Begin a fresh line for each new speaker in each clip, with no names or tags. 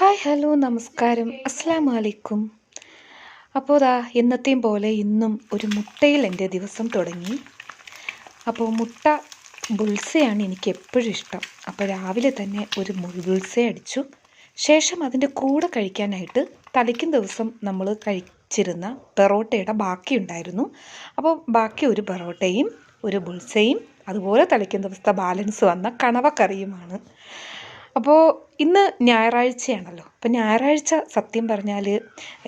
Hi hello നമസ്കാരം. അസ്സാം വലൈക്കും അപ്പോൾ ദാ എന്നത്തെയും പോലെ ഇന്നും ഒരു മുട്ടയിൽ എന്റെ ദിവസം തുടങ്ങി. അപ്പോൾ മുട്ട ബുൾസയാണ് എനിക്ക് എപ്പോഴും ഇഷ്ടം. അപ്പോൾ രാവിലെ തന്നെ ഒരു ബുൾസ അടിച്ചു. ശേഷം അതിന്റെ കൂടെ കഴിക്കാനായിട്ട് തലയ്ക്കും ദിവസം നമ്മൾ കഴിച്ചിരുന്ന പെറോട്ടയുടെ ബാക്കി ഉണ്ടായിരുന്നു. അപ്പോൾ ബാക്കി ഒരു പെറോട്ടയും ഒരു ബുൾസയും അതുപോലെ തലയ്ക്കും ദിവസത്തെ ബാലൻസ് വന്ന കണവക്കറിയുമാണ് അപ്പോൾ ഇന്ന് ഞായറാഴ്ചയാണല്ലോ. അപ്പോൾ ഞായറാഴ്ച സത്യം പറഞ്ഞാൽ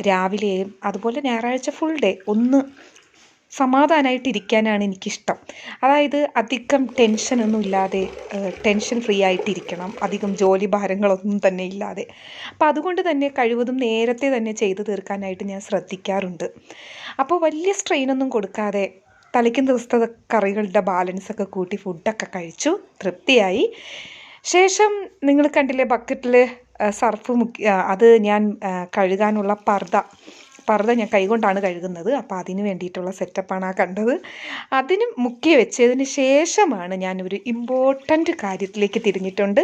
രാവിലെയും അതുപോലെ ഞായറാഴ്ച ഫുൾ ഡേ ഒന്ന് സമാധാനമായിട്ടിരിക്കാനാണ് എനിക്കിഷ്ടം. അതായത് അധികം ടെൻഷനൊന്നും ഇല്ലാതെ ടെൻഷൻ ഫ്രീ ആയിട്ടിരിക്കണം. അധികം ജോലി ഭാരങ്ങളൊന്നും തന്നെ ഇല്ലാതെ. അപ്പോൾ അതുകൊണ്ട് തന്നെ കഴിവതും നേരത്തെ തന്നെ ചെയ്തു തീർക്കാനായിട്ട് ഞാൻ ശ്രദ്ധിക്കാറുണ്ട്. അപ്പോൾ വലിയ സ്ട്രെയിനൊന്നും കൊടുക്കാതെ തലയ്ക്കും ദിവസത്തെ കറികളുടെ ബാലൻസൊക്കെ കൂട്ടി ഫുഡൊക്കെ കഴിച്ചു തൃപ്തിയായി. ശേഷം നിങ്ങൾ കണ്ടില്ലേ ബക്കറ്റിൽ സർഫ് മുക്കി അത് ഞാൻ കഴുകാനുള്ള പർദ്ദ പർദ്ദ ഞാൻ കൈകൊണ്ടാണ് കഴുകുന്നത്. അപ്പോൾ അതിന് വേണ്ടിയിട്ടുള്ള സെറ്റപ്പാണ് ആ കണ്ടത്. അതിന് മുക്കി വെച്ചതിന് ശേഷമാണ് ഞാൻ ഒരു ഇമ്പോർട്ടന്റ് കാര്യത്തിലേക്ക് തിരിഞ്ഞിട്ടുണ്ട്.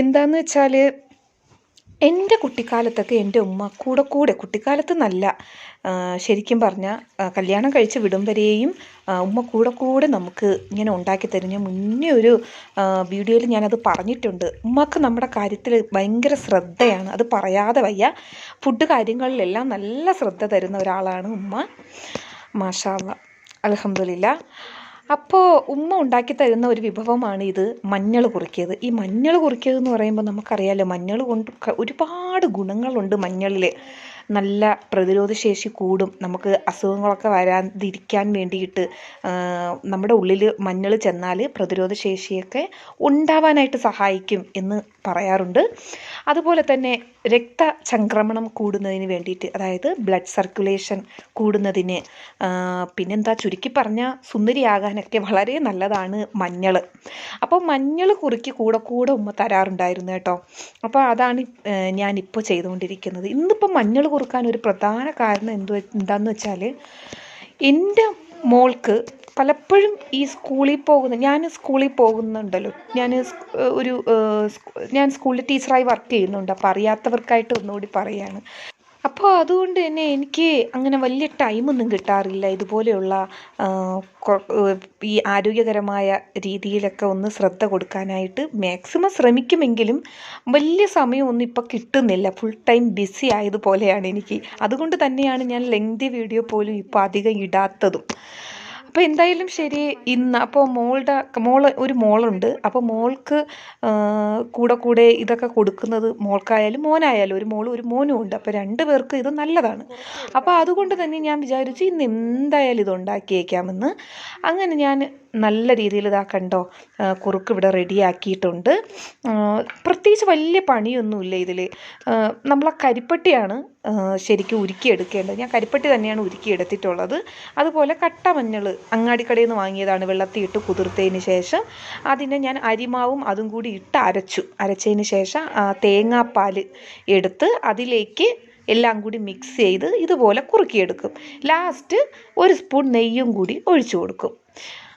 എന്താണെന്ന് വെച്ചാൽ എന്റെ കുട്ടിക്കാലത്തൊക്കെ എന്റെ ഉമ്മ കൂടെ കൂടെ കുട്ടിക്കാലത്ത് നല്ല ശരിക്കും പറഞ്ഞാൽ കല്യാണം കഴിച്ച് വിടും വരെയും ഉമ്മ കൂടെ കൂടെ നമുക്ക് ഇങ്ങനെ ഉണ്ടാക്കി തരും ഞാൻ മുന്നേ ഒരു വീഡിയോയിൽ ഞാനത് പറഞ്ഞിട്ടുണ്ട്. ഉമ്മക്ക് നമ്മുടെ കാര്യത്തിൽ ഭയങ്കര ശ്രദ്ധയാണ്. അത് പറയാതെ വയ്യ. ഫുഡ് കാര്യങ്ങളിലെല്ലാം നല്ല ശ്രദ്ധ തരുന്ന ഒരാളാണ് ഉമ്മ. മാഷാല്ല അലഹമില്ല അപ്പോൾ ഉമ്മ ഉണ്ടാക്കി തരുന്ന ഒരു വിഭവമാണ് ഇത് മഞ്ഞൾ കുറിക്കിയത്. ഈ മഞ്ഞൾ കുറിക്കിയത് എന്ന് പറയുമ്പോൾ നമുക്കറിയാലോ മഞ്ഞൾ കൊണ്ട് ഒരുപാട് ഗുണങ്ങളുണ്ട് മഞ്ഞളിൽ നല്ല പ്രതിരോധശേഷി കൂടും. നമുക്ക് അസുഖങ്ങളൊക്കെ വരാതിരിക്കാൻ വേണ്ടിയിട്ട് നമ്മുടെ ഉള്ളിൽ മഞ്ഞൾ ചെന്നാൽ പ്രതിരോധശേഷിയൊക്കെ ഉണ്ടാവാനായിട്ട് സഹായിക്കും എന്ന് പറയാറുണ്ട്. അതുപോലെ തന്നെ രക്തചംക്രമണം കൂടുന്നതിന് വേണ്ടിയിട്ട് അതായത് ബ്ലഡ് സർക്കുലേഷൻ കൂടുന്നതിന് പിന്നെന്താ ചുരുക്കി പറഞ്ഞാൽ സുന്ദരിയാകാനൊക്കെ വളരെ നല്ലതാണ് മഞ്ഞൾ അപ്പോൾ മഞ്ഞൾ കുറുക്കി കൂടെ കൂടെ ഉമ്മ തരാറുണ്ടായിരുന്നു കേട്ടോ. അപ്പോൾ അതാണ് ഞാനിപ്പോൾ ചെയ്തുകൊണ്ടിരിക്കുന്നത്. ഇന്നിപ്പോൾ മഞ്ഞൾ കുറുക്കാൻ ഒരു പ്രധാന കാരണം എന്തു എന്താണെന്ന് വെച്ചാൽ എന്റെ മോൾക്ക് പലപ്പോഴും ഈ സ്കൂളിൽ പോകുന്ന ഞാൻ സ്കൂളിൽ പോകുന്നുണ്ടല്ലോ. ഞാൻ ഒരു ഞാൻ സ്കൂളിൽ ടീച്ചറായി വർക്ക് ചെയ്യുന്നുണ്ട്. അപ്പോൾ അറിയാത്തവർക്കായിട്ട് ഒന്നുകൂടി പറയുകയാണ് അപ്പോൾ അതുകൊണ്ട് തന്നെ എനിക്ക് അങ്ങനെ വലിയ ടൈമൊന്നും കിട്ടാറില്ല. ഇതുപോലെയുള്ള ഈ ആരോഗ്യകരമായ രീതിയിലൊക്കെ ഒന്ന് ശ്രദ്ധ കൊടുക്കാനായിട്ട് മാക്സിമം ശ്രമിക്കുമെങ്കിലും വലിയ സമയമൊന്നും ഇപ്പോൾ കിട്ടുന്നില്ല. ഫുൾ ടൈം ബിസി ആയതുപോലെയാണ് എനിക്ക്. അതുകൊണ്ട് തന്നെയാണ് ഞാൻ ലെങ്തി വീഡിയോ പോലും ഇപ്പോൾ അധികം ഇടാത്തതും. അപ്പോൾ എന്തായാലും ശരി ഇന്ന് അപ്പോൾ മോളുടെ മോൾ ഒരു മോളുണ്ട്. അപ്പോൾ മോൾക്ക് കൂടെ കൂടെ ഇതൊക്കെ കൊടുക്കുന്നത് മോൾക്കായാലും മോനായാലും ഒരു മോളും ഒരു മോനും ഉണ്ട്. അപ്പോൾ രണ്ട് പേർക്ക് ഇത് നല്ലതാണ്. അപ്പോൾ അതുകൊണ്ട് തന്നെ ഞാൻ വിചാരിച്ചു ഇന്ന് എന്തായാലും ഇത് ഉണ്ടാക്കിയേക്കാമെന്ന്. അങ്ങനെ ഞാൻ നല്ല രീതിയിൽ ഇതാ കണ്ടോ കുറുക്ക് ഇവിടെ റെഡിയാക്കിയിട്ടുണ്ട്. പ്രത്യേകിച്ച് വലിയ പണിയൊന്നുമില്ല ഇതിൽ നമ്മൾ ആ കരിപ്പട്ടിയാണ് ശരിക്കും ഉരുക്കിയെടുക്കേണ്ടത്. ഞാൻ കരിപ്പട്ടി തന്നെയാണ് ഉരുക്കിയെടുത്തിട്ടുള്ളത്. അതുപോലെ കട്ട മഞ്ഞൾ അങ്ങാടിക്കടയിൽ നിന്ന് വാങ്ങിയതാണ് വെള്ളത്തിൽ ഇട്ട് കുതിർത്തതിന് ശേഷം. അതിനെ ഞാൻ അരിമാവും അതും കൂടി ഇട്ട് അരച്ചു. അരച്ചതിന് ശേഷം തേങ്ങാപ്പാൽ എടുത്ത് അതിലേക്ക് എല്ലാം കൂടി മിക്സ് ചെയ്ത് ഇതുപോലെ കുറുക്കിയെടുക്കും. ലാസ്റ്റ് ഒരു സ്പൂൺ നെയ്യും കൂടി ഒഴിച്ചു കൊടുക്കും.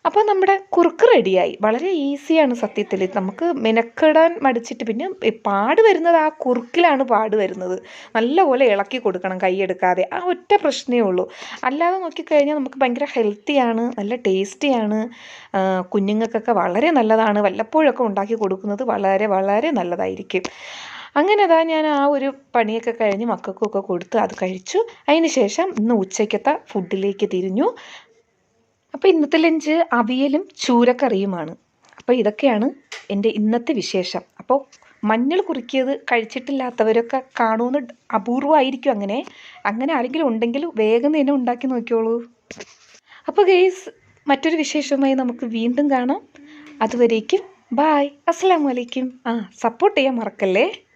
അപ്പോൾ നമ്മുടെ കുറുക്ക് റെഡിയായി. വളരെ ഈസിയാണ് സത്യത്തിൽ നമുക്ക് മെനക്കെടാൻ മടിച്ചിട്ട് പിന്നെ പാട് വരുന്നത് ആ കുറുക്കിലാണ് പാട് വരുന്നത്. നല്ലപോലെ ഇളക്കി കൊടുക്കണം കൈയെടുക്കാതെ ആ ഒറ്റ പ്രശ്നമേ ഉള്ളൂ. അല്ലാതെ നോക്കിക്കഴിഞ്ഞാൽ നമുക്ക് ഭയങ്കര ഹെൽത്തിയാണ് നല്ല ടേസ്റ്റിയാണ് കുഞ്ഞുങ്ങൾക്കൊക്കെ വളരെ നല്ലതാണ്. വല്ലപ്പോഴൊക്കെ ഉണ്ടാക്കി കൊടുക്കുന്നത് വളരെ വളരെ നല്ലതായിരിക്കും. അങ്ങനെ അതാ ഞാൻ ആ ഒരു പണിയൊക്കെ കഴിഞ്ഞ് മക്കൾക്കൊക്കെ കൊടുത്ത് അത് കഴിച്ചു. അതിന് ശേഷം ഇന്ന് ഉച്ചയ്ക്കത്തെ ഫുഡിലേക്ക് തിരിഞ്ഞു. അപ്പോൾ ഇന്നത്തെ ലഞ്ച് അവിയലും ചൂരക്കറിയുമാണ്. അപ്പോൾ ഇതൊക്കെയാണ് എന്റെ ഇന്നത്തെ വിശേഷം. അപ്പോൾ മഞ്ഞൾ കുറുക്കിയത് കഴിച്ചിട്ടില്ലാത്തവരൊക്കെ കാണുമെന്ന് അപൂർവമായിരിക്കും അങ്ങനെ. അങ്ങനെ ആരെങ്കിലും ഉണ്ടെങ്കിൽ വേഗം തന്നെ ഉണ്ടാക്കി നോക്കിയോളൂ അപ്പോൾ ഗെയ്സ് മറ്റൊരു വിശേഷവുമായി നമുക്ക് വീണ്ടും കാണാം. അതുവരേക്കും ബായ്. അസ്സാം വലൈക്കും ആ സപ്പോർട്ട് ചെയ്യാൻ മറക്കല്ലേ?